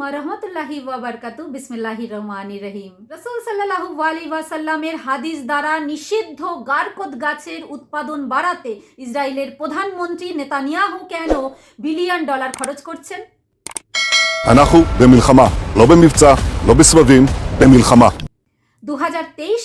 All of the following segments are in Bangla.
রহমতুল্লাহি ওয়াবারকাতু বিসমিল্লাহি রহমানি রহিম রসুল সাল্লাহু আলী ওয়াসাল্লামের হাদিস দ্বারা নিষিদ্ধ গারকত গাছের উৎপাদন বাড়াতে ইসরায়েলের প্রধানমন্ত্রী নেতানিয়াহু কেন বিলিয়ন ডলার খরচ করছেন אנחנו במלחמה, לא במבצע, לא בסבבים, במלחמה. দু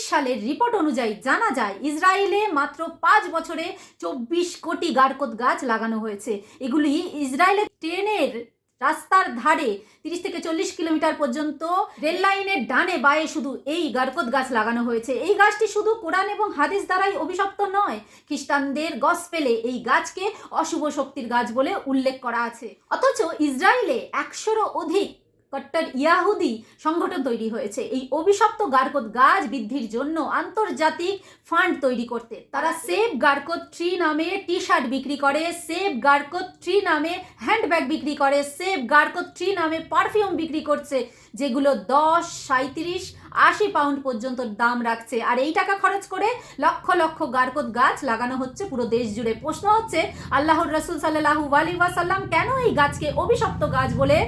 সালের রিপোর্ট অনুযায়ী জানা যায় ইসরায়েলে মাত্র পাঁচ বছরে চব্বিশ কোটি গারকত গাছ লাগানো হয়েছে এগুলি ইসরায়েলের ট্রেনের রাস্তার ধারে তিরিশ থেকে চল্লিশ কিলোমিটার পর্যন্ত রেল লাইনের ডানে বায়ে শুধু এই গারকত গাছ লাগানো হয়েছে। এই গাছটি শুধু কোরআন এবং হাদিস দ্বারাই অভিশপ্ত নয়, খ্রিস্টানদের গস গসপেলে এই গাছকে অশুভ শক্তির গাছ বলে উল্লেখ করা আছে। অথচ ইসরায়েলে একশোরও অধিক কট্টর ইয়াহুদি সংগঠন তৈরি হয়েছে। এই অভিশপ্ত গার্কত গাছ বৃদ্ধির জন্য আন্তর্জাতিক ফান্ড তৈরি করতে। তারা সেভ গার্কত ট্রি নামে টি শার্ট বিক্রি করে সেভ গার্কত ট্রি নামে হ্যান্ডব্যাগ বিক্রি করে সেভ গার্কত ট্রি নামে পারফিউম বিক্রি করছে। যেগুলো দশ সাঁত্রিশ আশি পাউন্ড পর্যন্ত দাম রাখছে। আর এই টাকা খরচ করে লক্ষ লক্ষ গারকত গাছ লাগানো হচ্ছে পুরো দেশ জুড়ে। প্রশ্ন হচ্ছে, আল্লাহর রসুল সাল্লাহু আলী ওয়াসাল্লাম কেন এই গাছকে অভিশপ্ত গাছ বলে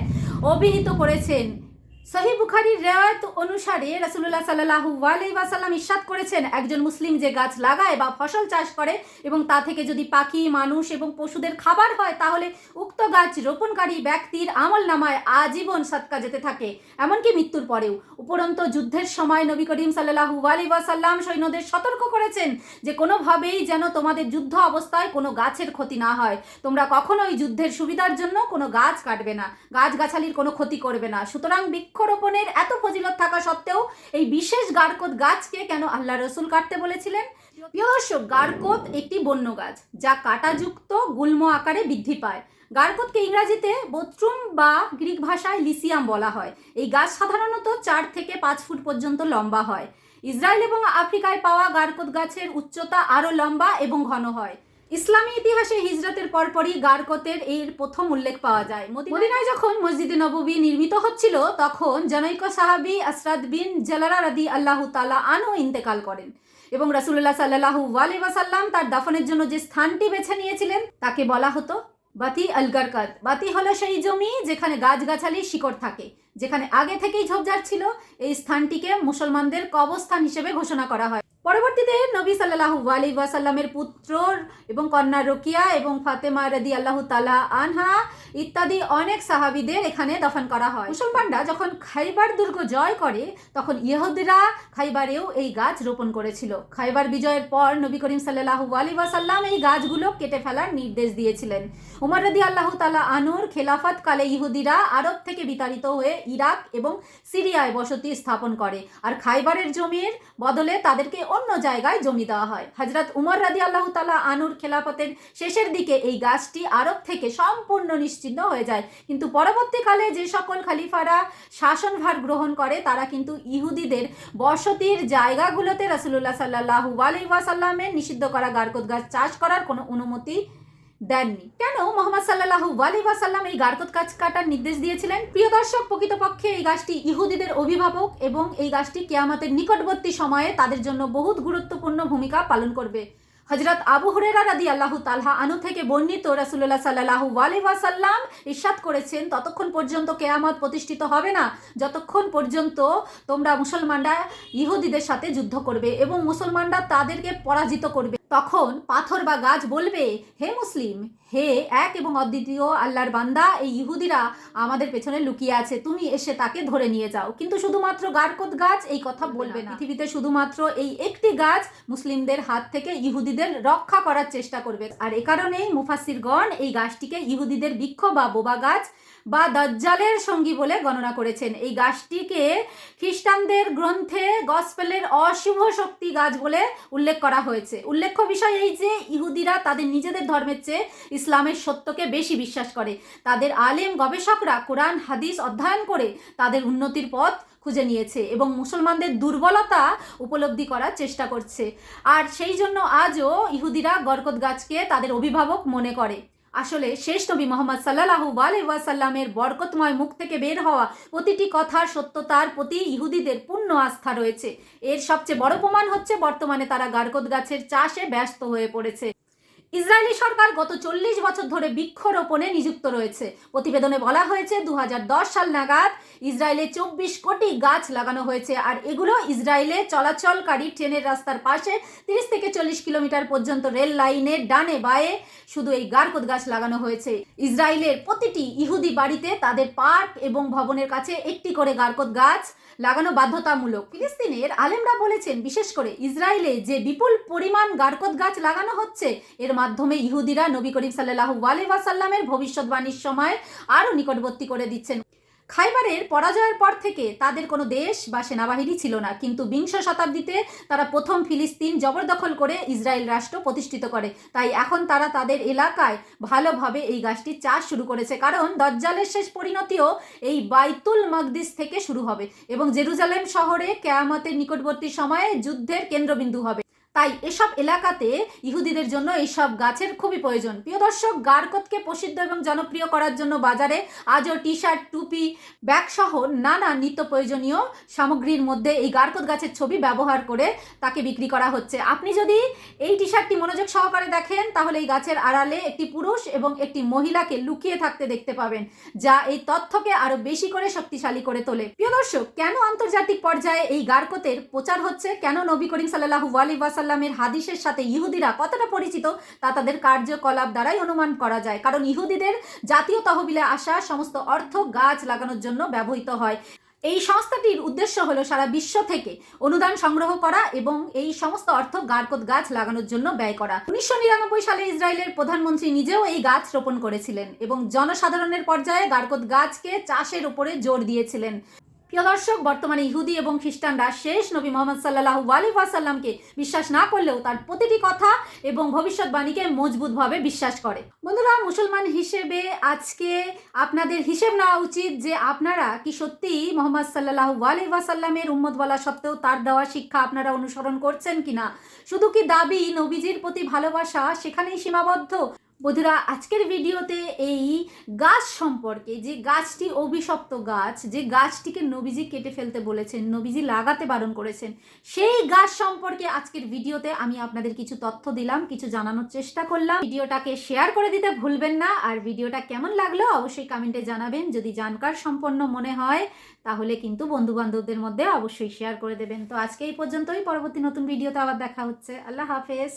অভিহিত করেছেন? সহি বুখারির রেওয়ায়ত অনুসারে রাসুল্লাহ সাল্লাহু আলাই ওয়াসাল্লাম ইস্বাদ করেছেন, একজন মুসলিম যে গাছ লাগায় বা ফসল চাষ করে এবং তা থেকে যদি পাখি, মানুষ এবং পশুদের খাবার হয়, তাহলে উক্ত গাছ রোপণকারী ব্যক্তির আমল নামায় আজীবন সৎকা যেতে থাকে, এমনকি মৃত্যুর পরেও। উপরন্ত যুদ্ধের সময় নবী করিম সাল্লাহু আলী ওয়াসাল্লাম সৈন্যদের সতর্ক করেছেন যে, কোনোভাবেই যেন তোমাদের যুদ্ধ অবস্থায় কোনো গাছের ক্ষতি না হয়। তোমরা কখনোই যুদ্ধের সুবিধার জন্য কোনো গাছ কাটবে না, গাছগাছালির কোনো ক্ষতি করবে না। সুতরাং বৃক্ষরোপণের এত ফজিলত থাকা সত্ত্বেও এই বিশেষ গারকত গাছকে কেন আল্লাহ রসুল কাটতে বলেছিলেন? দর্শক গারকত একটি বন্য গাছ যা কাঁটাযুক্ত গুল্ম আকারে বৃদ্ধি পায়। গারকতকে ইংরাজিতে বোথ্রুম বা গ্রিক ভাষায় লিসিয়াম বলা হয়। এই গাছ সাধারণত চার থেকে পাঁচ ফুট পর্যন্ত লম্বা হয়। ইসরায়েল এবং আফ্রিকায় পাওয়া গারকত গাছের উচ্চতা আরও লম্বা এবং ঘন হয়। ইসলামী ইতিহাসে হিজরতের পরপরই গারকতের এর প্রথম উল্লেখ পাওয়া যায়। মদিনায় যখন মসজিদে নববী নির্মিত হচ্ছিল, তখন জনৈক সাহাবি আসরাদ বিন জালারা রাদি আল্লাহ তালা আনও ইন্তেকাল করেন এবং রাসুল্লাহ সাল্লাহু ওয়াসাল্লাম তার দাফনের জন্য যে স্থানটি বেছে নিয়েছিলেন, তাকে বলা হতো বাতি আলগারকাত বাতি হলো সেই জমি যেখানে গাছগাছালি শিকড় থাকে, যেখানে আগে থেকেই ঝোপঝাড় ছিল। এই স্থানটিকে মুসলমানদের কবস্থান হিসেবে ঘোষণা করা হয়। পরবর্তীতে নবী সাল্লাহু আলি ওয়াসাল্লামের পুত্র এবং কন্যা রোকিয়া এবং ফাতেমা রদি আল্লাহ তালা আনহা ইত্যাদি অনেক সাহাবিদের এখানে দফন করা হয়। মুসলমানরা যখন খাইবার দুর্গ জয় করে, তখন ইহুদিরা খাইবারেও এই গাছ রোপণ করেছিল। খাইবার বিজয়ের পর নবী করিম সাল্লাহু আলি ওয়াসাল্লাম এই গাছগুলো কেটে ফেলার নির্দেশ দিয়েছিলেন। উমর রদি আল্লাহ তালা আনুর খেলাফত কালে ইহুদিরা আরব থেকে বিতাড়িত হয়ে ইরাক এবং সিরিয়ায় বসতি স্থাপন করে। আর খাইবারের জমির বদলে তাদেরকে অন্য জায়গায় জমি দেওয়া হয়। হজরত উমর রাদি আল্লাহ তালা আনুর খেলাফতের শেষের দিকে এই গাছটি আরব থেকে সম্পূর্ণ নিশ্চিন্ন হয়ে যায়। কিন্তু পরবর্তীকালে যে সকল খালিফারা শাসনভার গ্রহণ করে, তারা কিন্তু ইহুদিদের বসতির জায়গাগুলোতে রাসুল্লাহ সাল্লাহু আলি ওয়াসাল্লামের নিষিদ্ধ করা গারকত গাছ চাষ করার কোনো অনুমতি দেননি। কেন? মোহাম্মদ সাল্লাহু আলী ওয়াসাল্লাম এই গারকত কাজ কাটার নির্দেশ দিয়েছিলেন। প্রিয় দর্শক, প্রকৃতপক্ষে এই গাছটি ইহুদিদের অভিভাবক এবং এই গাছটি কেয়ামতের নিকটবর্তী সময়ে তাদের জন্য বহুত গুরুত্বপূর্ণ ভূমিকা পালন করবে। হজরত আবু হুরেরা রাদি আল্লাহ তালহা আনু থেকে বর্ণিত রাসুল্লাহ সাল্লাহু ওয়াসাল্লাম ইরশাদ করেছেন, ততক্ষণ পর্যন্ত কেয়ামত প্রতিষ্ঠিত হবে না। যতক্ষণ পর্যন্ত তোমরা মুসলমানরা ইহুদিদের সাথে যুদ্ধ করবে এবং মুসলমানরা তাদেরকে পরাজিত করবে। তখন পাথর বা গাছ বলবে হে মুসলিম হে এক এবং অদ্বিতীয় আল্লাহর বান্দা এই ইহুদিরা আমাদের পেছনে লুকিয়ে আছে তুমি এসে তাকে ধরে নিয়ে যাও। কিন্তু শুধুমাত্র গারকত গাছ এই কথা বলবে না পৃথিবীতে শুধুমাত্র এই একটি গাছ মুসলিমদের হাত থেকে ইহুদিদের রক্ষা করার চেষ্টা করবে। আর এ কারণেই মুফাসিরগণ এই গাছটিকে ইহুদিদের বৃক্ষ বা বোবা গাছ বা দজ্জালের সঙ্গী বলে গণনা করেছেন। এই গাছটিকে খ্রিস্টানদের গ্রন্থে গসপেলের অশুভ শক্তি গাছ বলে উল্লেখ করা হয়েছে। উল্লেখ্য বিষয় এই যে, ইহুদিরা তাদের নিজেদের ধর্মের চেয়ে ইসলামের সত্যকে বেশি বিশ্বাস করে। তাদের আলেম গবেষকরা কোরআন, হাদিস অধ্যয়ন করে তাদের উন্নতির পথ খুঁজে নিয়েছে এবং মুসলমানদের দুর্বলতা উপলব্ধি করার চেষ্টা করছে। আর সেই জন্য আজও ইহুদিরা গরকত গাছকে তাদের অভিভাবক মনে করে। আসলে শেষ নবী মোহাম্মদ সাল্লাহু ওয়াসাল্লামের বরকতময় মুখ থেকে বের হওয়া প্রতিটি কথার সত্যতার প্রতি ইহুদিদের পূর্ণ আস্থা রয়েছে। এর সবচেয়ে বড় প্রমাণ হচ্ছে, বর্তমানে তারা গারকত গাছের চাষে ব্যস্ত হয়ে পড়েছে। ইসরায়েলি সরকার গত চল্লিশ বছর ধরে বৃক্ষরোপণে নিযুক্ত রয়েছে। প্রতিবেদনে বলা হয়েছে দু হাজার দশ সাল নাগাদ ইসরায়েলে চব্বিশ কোটি গাছ লাগানো হয়েছে আর এগুলো ইসরায়েলে চলাচলকারী ট্রেনের রাস্তার পাশে তিরিশ থেকে চল্লিশ কিলোমিটার পর্যন্ত রেল লাইনের ডানে বায়ে শুধু এই গারকোদ গাছ লাগানো হয়েছে। ইসরায়েলের প্রতিটি ইহুদি বাড়িতে তাদের পার্ক এবং ভবনের কাছে একটি করে গারকোদ গাছ লাগানো বাধ্যতামূলক। ফিলিস্তিনের আলেমরা বলেছেন, বিশেষ করে ইসরায়েলে যে বিপুল পরিমাণ গারকোদ গাছ লাগানো হচ্ছে, এর মাধ্যমে ইহুদিরা নবী করিম সাল্লাহু আলহাসাল্লামের ভবিষ্যৎবাণীর সময় আরও নিকটবর্তী করে দিচ্ছেন। খাইবারের পরাজয়ের পর থেকে তাদের কোনো দেশ বা সেনাবাহিনী ছিল না, কিন্তু বিংশ শতাব্দীতে তারা প্রথম ফিলিস্তিন জবরদখল করে ইসরায়েল রাষ্ট্র প্রতিষ্ঠিত করে। তাই এখন তারা তাদের এলাকায় ভালোভাবে এই গাছটি চাষ শুরু করেছে, কারণ দজ্জালের শেষ পরিণতিও এই বাইতুল মকদিস থেকে শুরু হবে এবং জেরুজালেম শহরে কেয়ামতের নিকটবর্তী সময়ে যুদ্ধের কেন্দ্রবিন্দু হবে। তাই এসব এলাকাতে ইহুদিদের জন্য এইসব গাছের খুবই প্রয়োজন। প্রিয় দর্শক গারকতকে প্রসিদ্ধ এবং জনপ্রিয় করার জন্য বাজারে আজও টি শার্ট টুপি ব্যাগ সহ নানা নিত্য প্রয়োজনীয় সামগ্রীর মধ্যে এই গারকত গাছের ছবি ব্যবহার করে তাকে বিক্রি করা হচ্ছে। আপনি যদি এই টি শার্টটি মনোযোগ সহকারে দেখেন, তাহলে এই গাছের আড়ালে একটি পুরুষ এবং একটি মহিলাকে লুকিয়ে থাকতে দেখতে পাবেন, যা এই তথ্যকে আরও বেশি করে শক্তিশালী করে তোলে। প্রিয় দর্শক, কেন আন্তর্জাতিক পর্যায়ে এই গারকতের প্রচার হচ্ছে? কেন নবী করিম সাল্লাহু আলী ওয়াসাল্লামের হাদিসের সাথে ইহুদিরা কতটা পরিচিত তা তাদের কার্যকলাপ দ্বারাই অনুমান করা যায়। কারণ ইহুদিদের জাতীয় তহবিলে আসা সমস্ত অর্থ গাছ লাগানোর জন্য ব্যবহৃত হয়। এই সংস্থাটির উদ্দেশ্য হলো সারা বিশ্ব থেকে অনুদান সংগ্রহ করা এবং এই সমস্ত অর্থ গারকত গাছ লাগানোর জন্য ব্যয় করা। উনিশশো নিরানব্বই সালে ইসরায়েলের প্রধানমন্ত্রী নিজেও এই গাছ রোপণ করেছিলেন এবং জনসাধারণের পর্যায়ে গারকত গাছকে চাষের উপরে জোর দিয়েছিলেন। প্রিয় দর্শক, বর্তমানে ইহুদি এবং খ্রিস্টানরা শেষ নবী মোহাম্মদ সাল্লাহু আলী ওয়াসাল্লামকে বিশ্বাস না করলেও তার প্রতিটি কথা এবং ভবিষ্যৎবাণীকে মজবুতভাবে বিশ্বাস করে। বন্ধুরা, মুসলমান হিসেবে আজকে আপনাদের হিসেব নেওয়া উচিত যে আপনারা কি সত্যিই মোহাম্মদ সাল্লাহু আলী ওয়াসাল্লামের উম্মত বলা সত্ত্বেও তার দেওয়া শিক্ষা আপনারা অনুসরণ করছেন কিনা? শুধু কি দাবি নবীজির প্রতি ভালোবাসা সেখানেই সীমাবদ্ধ? বন্ধুরা, আজকের ভিডিওতে এই গাছ সম্পর্কে, যে গাছটি অভিশপ্ত গাছ, যে গাছটিকে নবীজি কেটে ফেলতে বলেছেন, নবীজি লাগাতে বারণ করেছেন, সেই গাছ সম্পর্কে আজকের ভিডিওতে আমি আপনাদের কিছু তথ্য দিলাম, কিছু জানানোর চেষ্টা করলাম। ভিডিওটাকে শেয়ার করে দিতে ভুলবেন না, আর ভিডিওটা কেমন লাগল অবশ্যই কমেন্টে জানাবেন। যদি জানকার সম্পন্ন মনে হয়, তাহলে কিন্তু বন্ধু বান্ধবদের মধ্যে অবশ্যই শেয়ার করে দেবেন। তো আজকে এই পর্যন্তই, পরবর্তী নতুন ভিডিওতে আবার দেখা হচ্ছে। আল্লাহ হাফেজ।